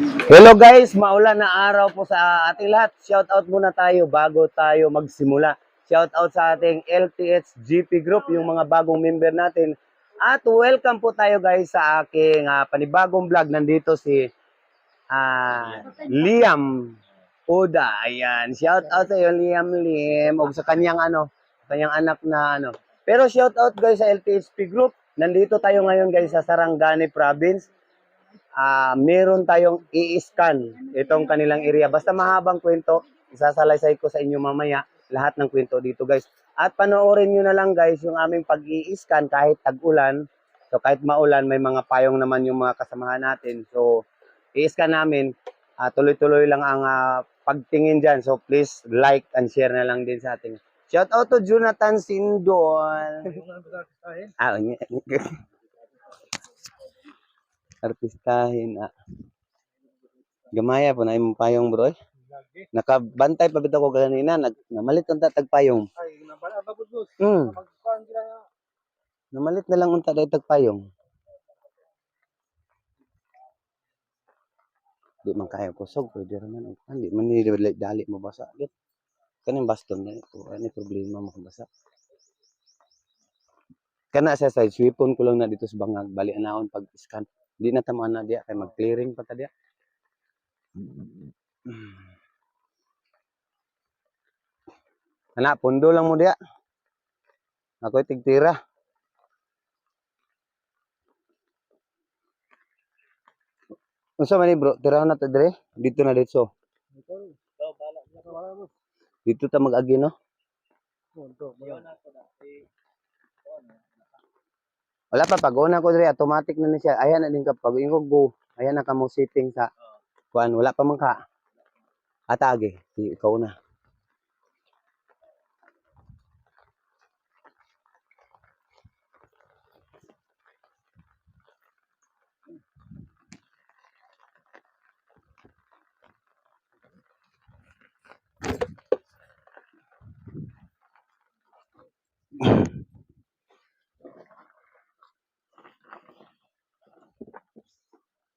Hello guys, maulan na araw po sa ating lahat. Shout out muna tayo bago tayo magsimula. Shout out sa ating LTH GP group, yung mga bagong member natin. At welcome po tayo guys sa aking ah, panibagong vlog. Nandito si ah, Liam Oda. Ayan, shout out sa iyo Liam Lim o sa kanyang ano, kanyang anak na ano. Pero shout out guys sa LTHP group. Nandito tayo ngayon guys sa Sarangani province ah meron tayong i-scan itong kanilang area. Basta mahabang kwento, isasalaysay ko sa inyo mamaya lahat ng kwento dito guys. At panoorin nyo na lang guys yung aming pag i-scan kahit tag-ulan. So kahit maulan, may mga payong naman yung mga kasamahan natin. So i-scan namin. Ah, tuloy-tuloy lang ang ah, pagtingin dyan. So please like and share na lang din sa ating. Shout out to Jonathan Sindol. Ah, yun. Artistahin ah. Gamaya po na imong payong bro. eh. Nakabantay pa bitaw ko kanina nag namalit unta tag payong. Ay, sila nga. namalit na lang unta dahil tag payong. Di man kaya kusog pwede raman og di man ni dali, mabasa git. Kaning baston na ito, ano problema makabasa. Kana sa side sweepon ko lang na dito sa bangag bali anahon pag scan. Di na tama na diya kay mag-clearing pa ta diya. Ana, pundo lang mo diya. Ako'y tigtira. Unsa man ni bro? Tirahan na ta dire. Dito na dito. Dito ta mag-agi no. Ito, bala. Wala pa pag una ko dire automatic na ni siya. Ayan na din ka pag ingo go. Ayan na ka mo setting sa kuan wala pa man ka. Atage, di ikaw na.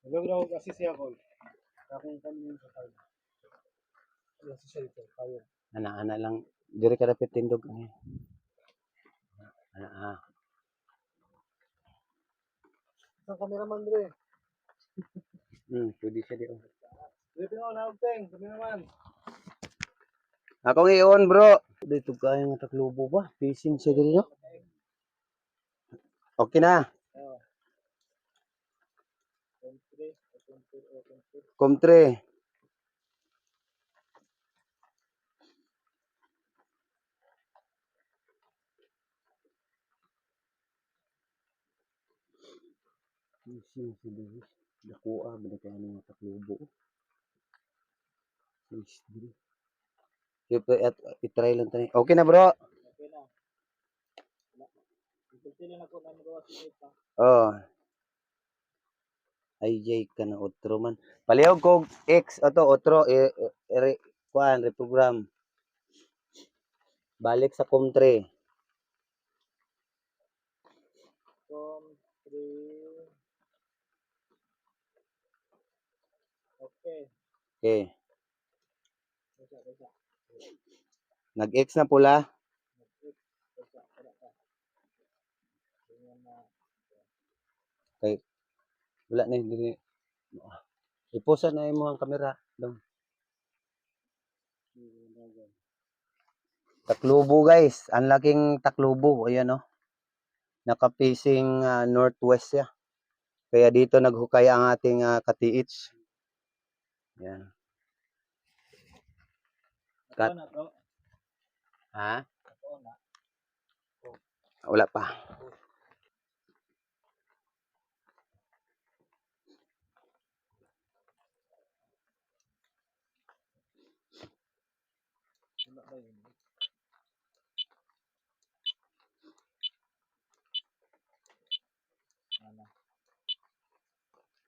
Hello, bro. Kasi siya ko. Akong kami sa tayo. Kasi siya ito. Ana-ana lang dire ka dapat tindog ani. Ana ah. Isang cameraman, bro. Hmm, pwede siya di. Dito nga, naugteng. Kami naman. Ako ngayon bro. Dito kaya nga taklubo ba? Fishing siya dito. no? Okay na. Oo. Country. Komtre. Fishing si Luis. Dakuha, balik kaya ng taklubo. Fish dito. Siyempre, at itry lang tayo. Okay na bro. Okay na. Ipagpili na ko na magawa si Ita. Oh. IJ ka na otro man. Palihog ko X ato otro e, e, re, kuan reprogram. Balik sa komtre. Country. Okay. Okay. Basa, basa. Nag-X na pula. Basa, wala ka. Tingnan na. Kay wala na hindi. Iposa na yung mga kamera. Dong. Taklubo guys. Ang laking taklubo. Ayan oh. Naka-facing ah, northwest siya. Kaya dito naghukay ang ating uh, katiits. Yan. Cut. Ito na, bro. Ha? Wala pa.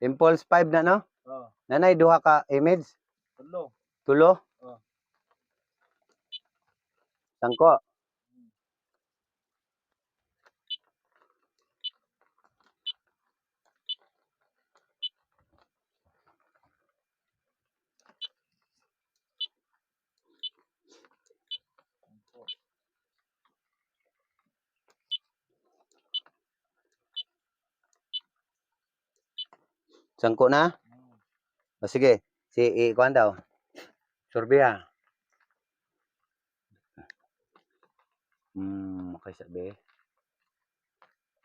Impulse 5 na no? Oh, Nanay, duha ka image. tulo. Tulo. Oh. Sangko. Sangko na? O sige, si ikuan daw. Sorbia. Hmm, okay sabi.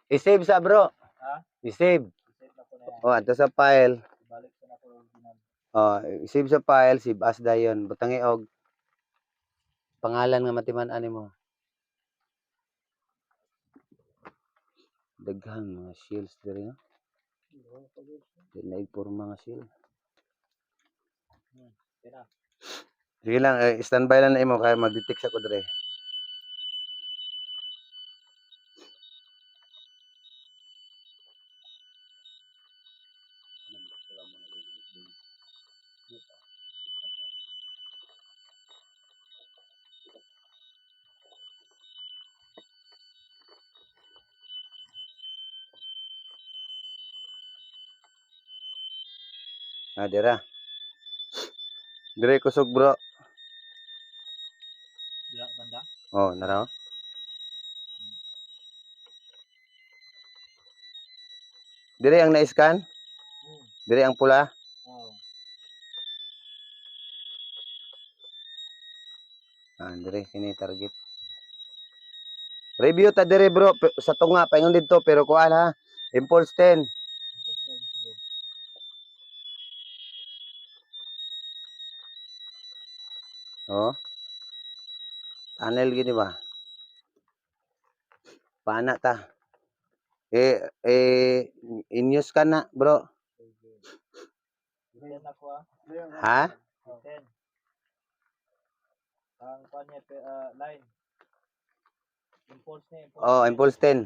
I-save sa bro. Ha? I-save. Set na ko na yan. O, ato sa file. Balik ko na ko original. O, i-save sa file, save as dayon. Butangi og pangalan nga matiman ani mo. Daghan mga shields diri no. Di na for mga shield. Tira. Sige lang, eh, standby lang na imo kaya mag-detect ako dire. Ah, dira. Dire kusog bro. Dira banda. Oh, naraw. Dire ang na-scan? Hmm. Dire ang pula? Oh. Ah, dire kini target. Review ta dire bro sa tunga paingon didto pero kuan ha. Impulse 10. Interesting. Sige. Oh. Tunnel gini ba? Paana ta. Eh eh in-use ka na, bro. Ha? Ang kanya pe ah, line. Impulse niya. Impulse Oh, niya. impulse 10.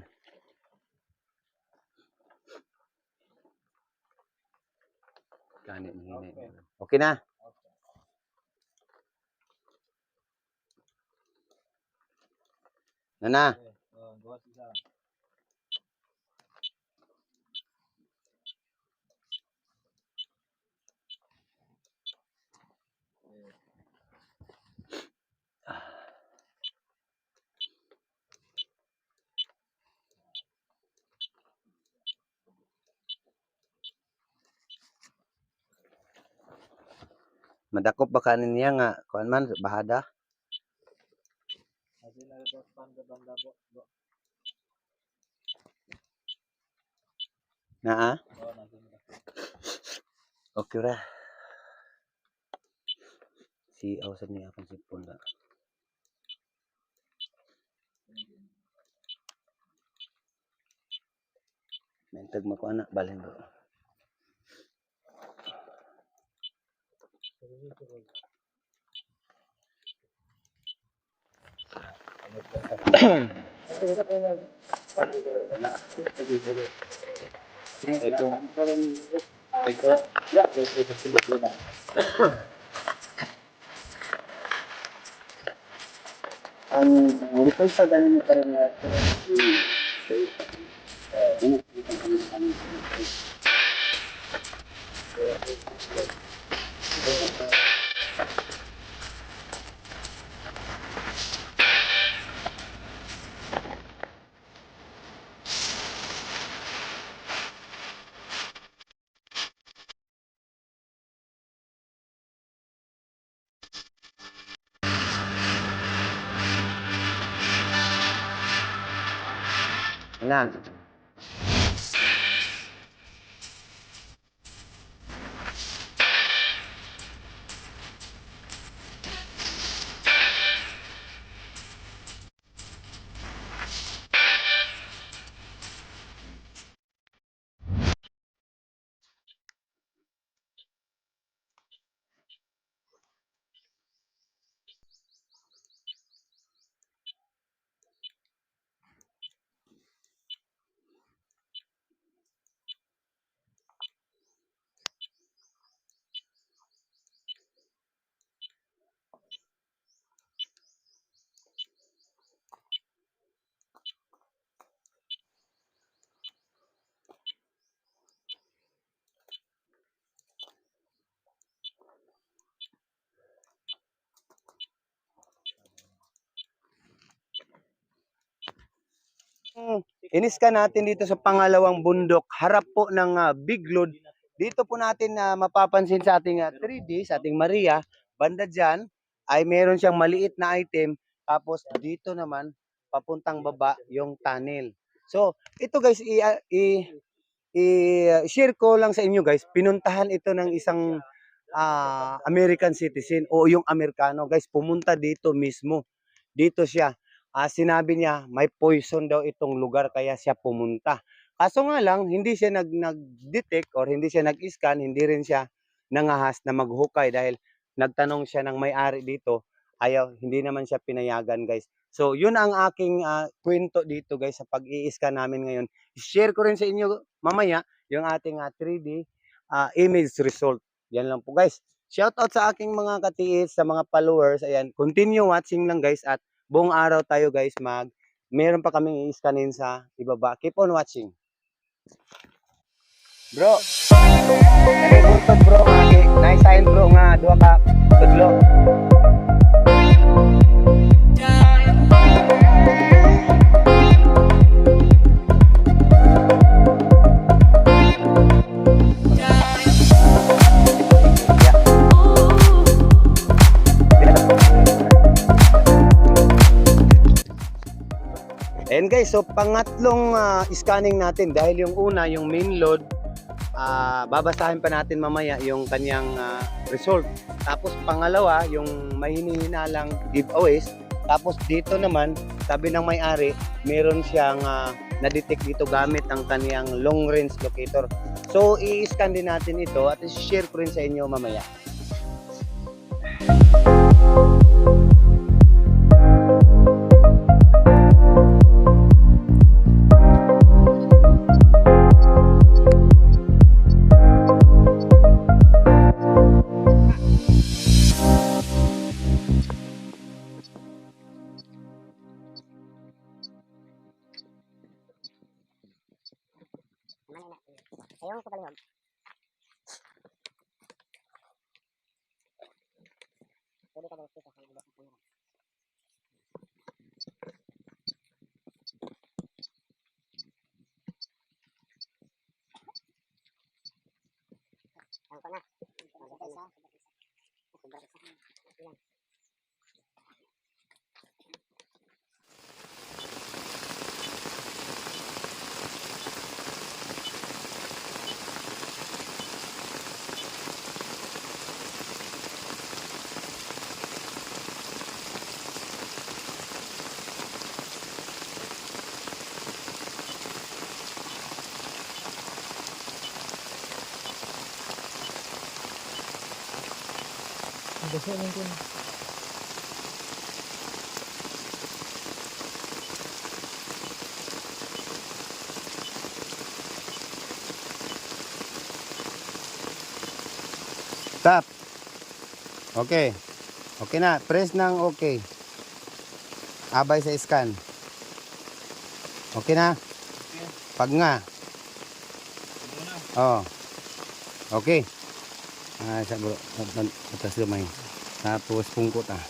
Kani ni Okay. Okay na. Nana. Isa. Okay. Madakop ba kanin niya nga kuan man bahada? Naa. Okay ra. Si awsan niya akong sipon na. Mentag mo ko anak balhin bro. ang ngulipay sa ganun pa rin natin. Anak. Inis ka natin dito sa pangalawang bundok, harap po ng ah, Big Lod dito po natin na mapapansin sa ating ah, 3D, sa ating Maria, banda dyan, ay meron siyang maliit na item. Tapos dito naman, papuntang baba, yung tunnel. So, ito guys, i, ah, i, i- share ko lang sa inyo guys. Pinuntahan ito ng isang ah, American citizen o yung Amerikano. Guys, pumunta dito mismo. Dito siya. Ah, sinabi niya, may poison daw itong lugar kaya siya pumunta. Kaso nga lang, hindi siya nag, nag-detect or hindi siya nag-scan, hindi rin siya nangahas na maghukay dahil nagtanong siya ng may-ari dito. Ayaw, hindi naman siya pinayagan guys. So, yun ang aking ah, kwento dito guys sa pag-i-scan namin ngayon. Share ko rin sa inyo mamaya yung ating ah, 3D ah, image result. Yan lang po guys. Shout out sa aking mga katiis, sa mga followers. Ayan, continue watching lang guys at buong araw tayo guys mag meron pa kaming i-scanin sa ibaba. Keep on watching. Bro, bro nice sign bro nga duha ka tudlo. And guys, so pangatlong ah, scanning natin dahil yung una, yung main load, ah, babasahin pa natin mamaya yung kanyang ah, result. Tapos pangalawa, yung may hinihinalang giveaways. Tapos dito naman, sabi ng may-ari, meron siyang ah, na-detect dito gamit ang kaniyang long range locator. So i-scan din natin ito at i-share ko rin sa inyo mamaya. Ayaw ko palihog. Pwede ka daw kita sa Ko na. Stop. Okay. Okay na. Press ng okay. Abay sa scan. Okay na? Pag nga. Oo. Okay. Ah, sa bro. Atas lumay. Tapos pungkot ah.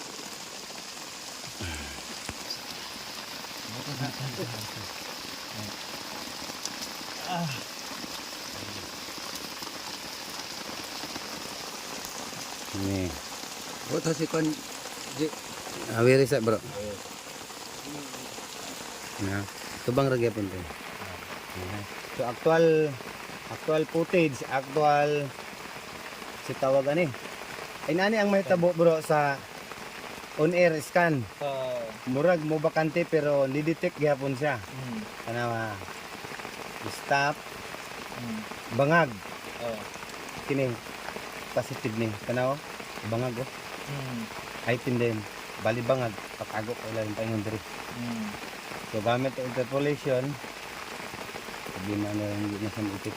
Ini. Buat si kon di awiri sa bro. Na. Tubang ra gyapon to. Aha. So actual actual footage, actual si tawag ani. Ay nani ang mahitabo bro sa on air scan. Ah, Murag mo bakante pero ni-detect gyapon siya. hmm. Kana stop Hmm. bangag Oh. kini positive ni kanaw bangag oh. Hmm. item din bali bangag pakago ko lang paingon diri Hmm. so gamit interpolation sabi na na hindi na siya itik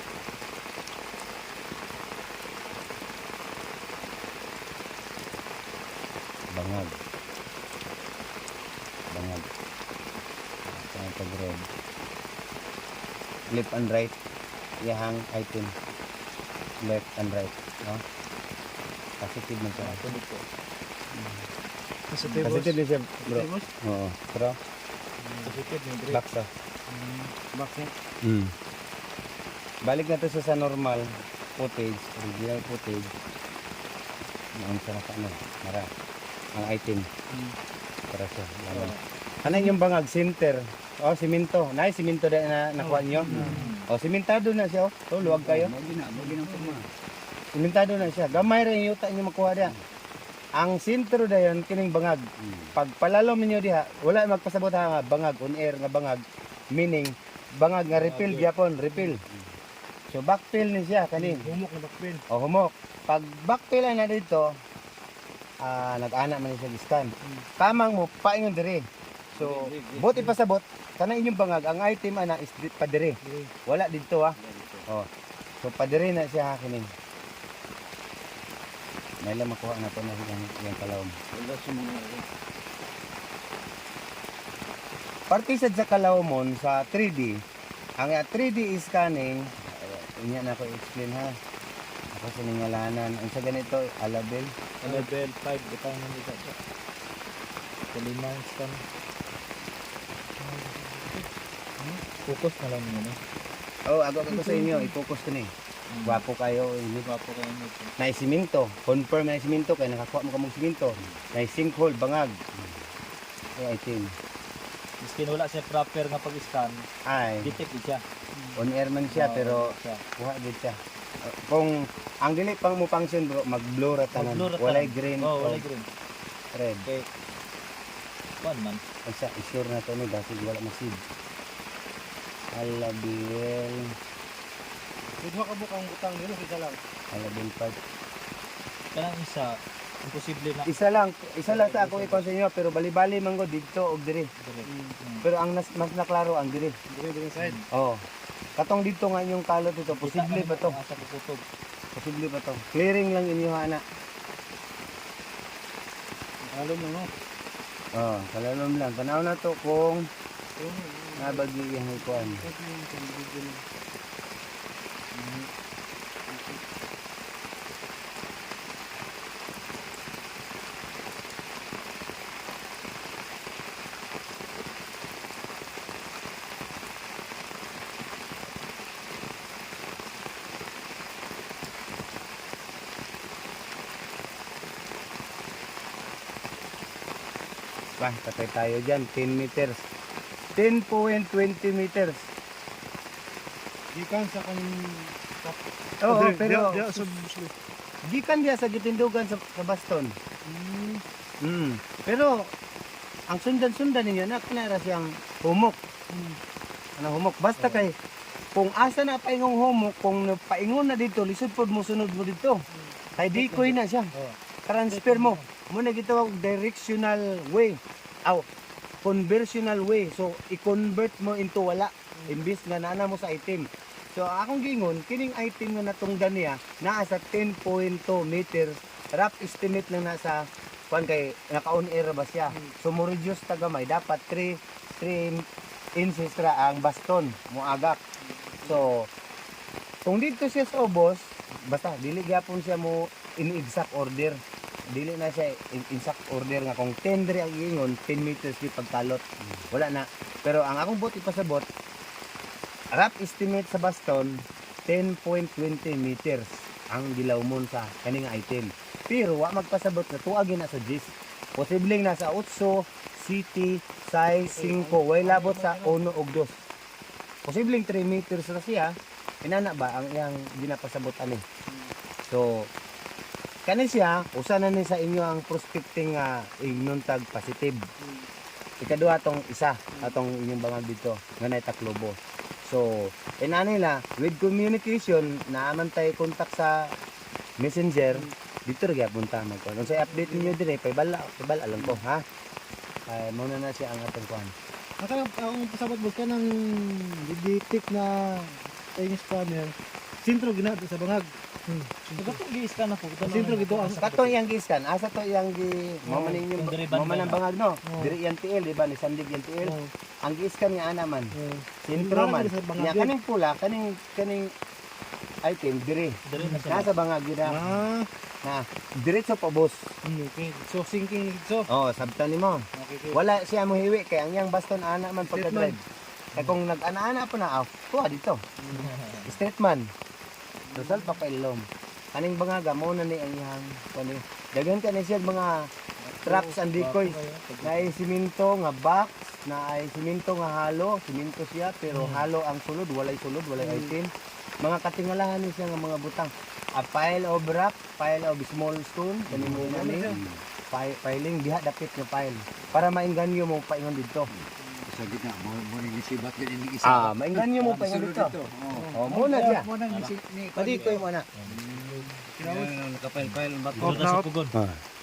bangag bangag sa pag-red left and right yahang item left and right no positive man siya Tuloy ko. positive Positive. din siya bro Positive. oo pero Positive yung drip. back sa Hmm. Back niya. Mm. Balik na to sa, sa normal. footage, original footage. Naon sa naka ano, mara. Ang item. Para sa laman. Kanang yung bangag center. Oh, simento. Nay, simento na na nakuha niyo. Oh, simentado na siya. Oh, oh luwag kayo. Simentado na siya. Gamay rin yung yuta niyo makuha diha. Ang sentro dayon kining bangag. Pag palalom ninyo diha, wala magpasabot ha nga bangag on air nga bangag. Meaning bangag nga refill gyapon, refill. So backfill ni siya kani. Humok na backpin. O humok. Pag backfill na dito, ah nag-ana man siya scan. Tamang mo paingon diri. So buti pasabot kana inyong bangag ang item ana is di- pa diri. Wala dito ha. Oh. So pa diri na siya kining. May lang makuha na to na yung, yung kalawom. Partisad sa kalawomon sa 3D, ang uh, 3D scanning, uh, inya na ako explain ha. Ako sa ningalanan. Ang sa ganito, alabel. Level 5, bitaw na nito. Kalimang scan. Focus na lang yun eh. Oh, ako ako sa inyo, i-focus ko ni. Gwapo kayo, ini Gwapo kayo nito. na siminto. Confirm na siminto kay nakakuha mo kamong siminto. Na sinkhole bangag. Ay, item. Miskin wala siya proper nga pag-scan, Ay, detect din siya. on air man siya Oo, pero siya. kuha gid siya. Uh, Kung ang dili pang mo function bro, mag-blur at tanan. Mag-blur Walay tanan. green Oh, o wala green. red. Okay. One man. Isa, sure na to ni basig wala masid. Alabil, Pwede makabukang butang nila, isa lang. alabil pa. Kanang isa, imposible na. Isa lang, isa lang sa ako ikaw sa inyo pero bali-bali man go dito og diri. Mm. Pero ang nas, mas naklaro ang diri. Dire dire side. Oh. Katong dito nga yung kalot dito, posible ba to? Asa puputog. Posible ba to? Clearing lang inyo ana. Alam mo no. Oh, kalalom lang. Tanaw na to kung nabagi yung ikuan. Bah, patay tayo dyan. 10 meters. 10.20 meters. Gikan sa kaning Oo, pero Dia sa musli. gikan dia sa gitindugan sa, sa baston. Mm. Pero ang sundan-sundan ninyo na kinara siyang humok. Ano humok basta kay kung asa na paingong humok kung paingon na dito lisod pod mo sunod mo dito. Kay di na siya. Oh. Transfer mo. Muna gitawag directional way. Aw, conversional way. So i-convert mo into wala imbis nga nana mo sa item. So akong gingon kining item nga natungdan niya naa sa 10.2 meter rough estimate lang nasa kuan kay naka-on air ba siya. So mo reduce ta gamay dapat 3 3 inches ra ang baston mo agak. So kung dito siya sa ubos, basta dili gyapon siya mo in exact order. Dili na siya in exact order nga kung 10 diri ang ingon, 10 meters di pagkalot. Wala na. Pero ang akong buti pasabot, rough estimate sa baston 10.20 meters ang gilawmon sa kaning item. Pero wa magpasabot na tuagi na sa GIS. Posibleng nasa 8, city, size 5, way labot sa 1 og 2. Posibleng 3 meters na siya. Inana ba ang iyang ginapasabot ani? So kani siya usa na ni sa inyo ang prospecting nga ignon tag positive. Ikaduha tong isa atong inyong bangag dito nga nay taklobo. So, inani nila with communication naaman tayo contact sa messenger dito rin punta mo ko. Kung sa update niyo dire pay bala, pay bala lang ko ha. Ay mo na na siya ang atong kuan. Aka ang pasabot mo ka ng detect na Chinese scanner. Sintro ginado sa bangag. Hmm. Dapat gi-scan ako. Sintro gito ang Kato iyang giskan, asa to iyang gi mo man yung bangag no. Oo. Diri yang TL di ba ni Sandig yang TL. Oh, Ang giskan nga ana man. oh. Yung man. Nya kaning pula, kaning kaning item sa Nasa bangag na. Ah, Na diretso pa boss. hmm, okay. So sinking so. Oh, sabtan nimo. Okay. Wala siya mo hiwi kay ang yang baston ana man pagka Statement. drive. Kay kung nag-ana-ana pa na, ah, dito. Statement. Rizal papailom. Kaning bangaga mo na ni ang iyang kani. Daghan ka na siya mga traps and decoys. Na ay siminto nga box, na ay siminto nga halo, siminto siya pero halo ang sulod, walay sulod, walay item. Mga katingalahan ni siya nga mga butang. A pile of rock, pile of small stone, kani mo na ni. Pi- Piling diha dapit nga pile para mainganyo mo paingon dito. Sa gitna, mo mo ni sibat ka ni Ah, mainganyo mo paingon dito. Oh, muna siya. Mo nang ni Padi ko mo na. Nakapile-pile bato. Off na off. Ah.